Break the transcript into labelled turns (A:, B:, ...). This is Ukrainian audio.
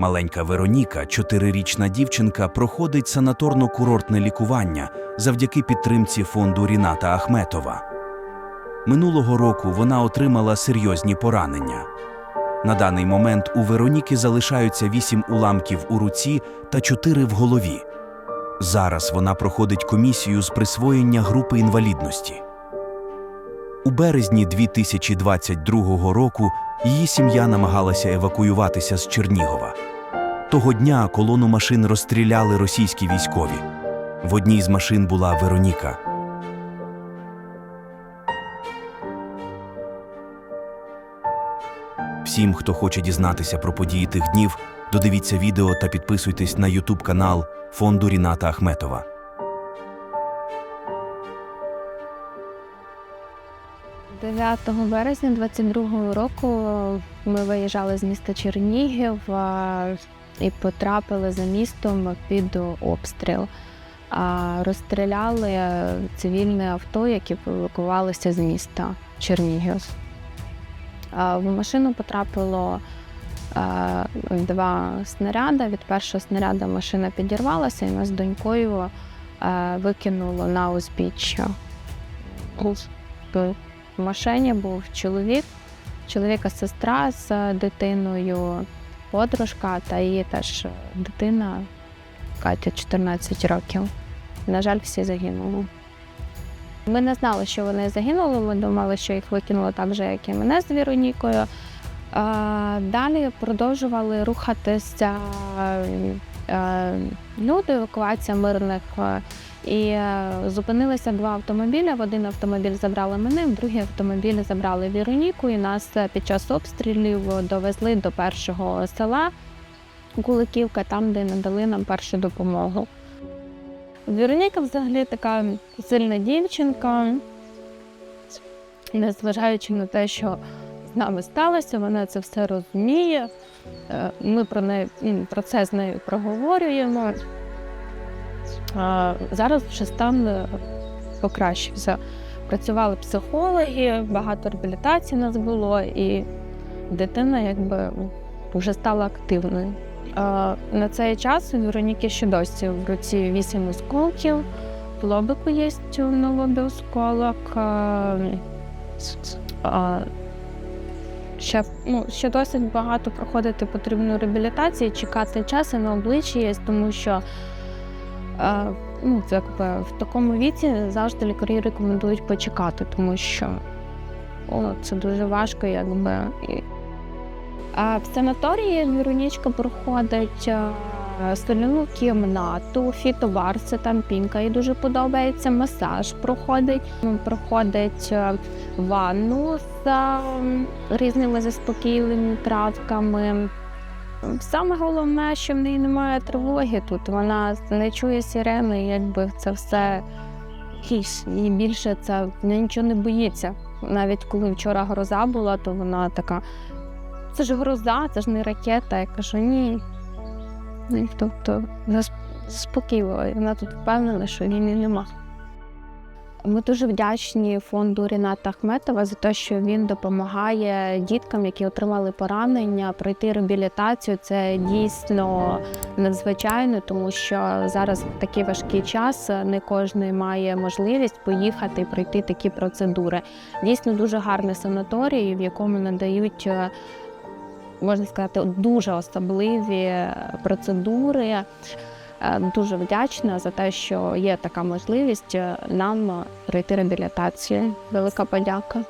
A: Маленька Вероніка, чотирирічна дівчинка, проходить санаторно-курортне лікування завдяки підтримці фонду Ріната Ахметова. Минулого року вона отримала серйозні поранення. На даний момент у Вероніки залишаються вісім уламків у руці та чотири в голові. Зараз вона проходить комісію з присвоєння групи інвалідності. У березні 2022 року її сім'я намагалася евакуюватися з Чернігова. Того дня колону машин розстріляли російські військові. В одній з машин була Вероніка. Всім, хто хоче дізнатися про події тих днів, додивіться відео та підписуйтесь на Ютуб канал фонду Ріната Ахметова.
B: – 9 березня 22-го року ми виїжджали з міста Чернігів і потрапили за містом під обстріл. Розстріляли цивільне авто, яке евакувалося з міста Чернігів. В машину потрапило два снаряди. Від першого снаряда машина підірвалася, і нас з донькою викинуло на узбіччя. В машині був чоловік, чоловіка сестра з дитиною, подружка та її теж дитина Катя 14 років. На жаль, всі загинули. Ми не знали, що вони загинули. Ми думали, що їх викинуло так же, як і мене з Віронікою. Далі продовжували рухатися люди, евакуація мирних. е, І е, зупинилися два автомобіля. В один автомобіль забрали мене, в другий автомобіль забрали Віроніку. І нас е, під час обстрілів довезли до першого села Куликівка, там, де надали нам першу допомогу. Віроніка взагалі така сильна дівчинка, незважаючи на те, що з нами сталося, вона це все розуміє. Е, Ми про неї про це з нею проговорюємо. Зараз вже стан е, покращився. Працювали психологи, багато реабілітацій нас було, і дитина якби вже стала активною. На цей час у Вероніки ще досі в руці вісім осколків, лобику є лобі осколок. Ще, ну, ще досить багато проходити потрібну реабілітації, чекати часу на обличчі є, тому що е, ну, якби в такому віці завжди лікарі рекомендують почекати, тому що о, це дуже важко, якби. А в санаторії Віронічка проходить е, соляну кімнату, фітобар, це там пінка, їй дуже подобається, масаж проходить, проходить е, ванну з е, різними заспокійливими травками. Саме головне, що в неї немає тривоги тут. Вона не чує сирени, якби це все кіш. І більше це вона нічого не боїться. Навіть коли вчора гроза була, то вона така. Це ж гроза, це ж не ракета. Я кажу, ні. Тобто зас- заспокійливо. Вона тут впевнена, що війни нема. Ми дуже вдячні фонду Ріната Ахметова за те, що він допомагає діткам, які отримали поранення, пройти реабілітацію. Це дійсно надзвичайно, тому що зараз такий важкий час не кожен має можливість поїхати і пройти такі процедури. Дійсно дуже гарний санаторій, в якому надають. Можна сказати, дуже особливі процедури. Е, Дуже вдячна за те, що є така можливість е, нам пройти реабілітацію. Велика подяка.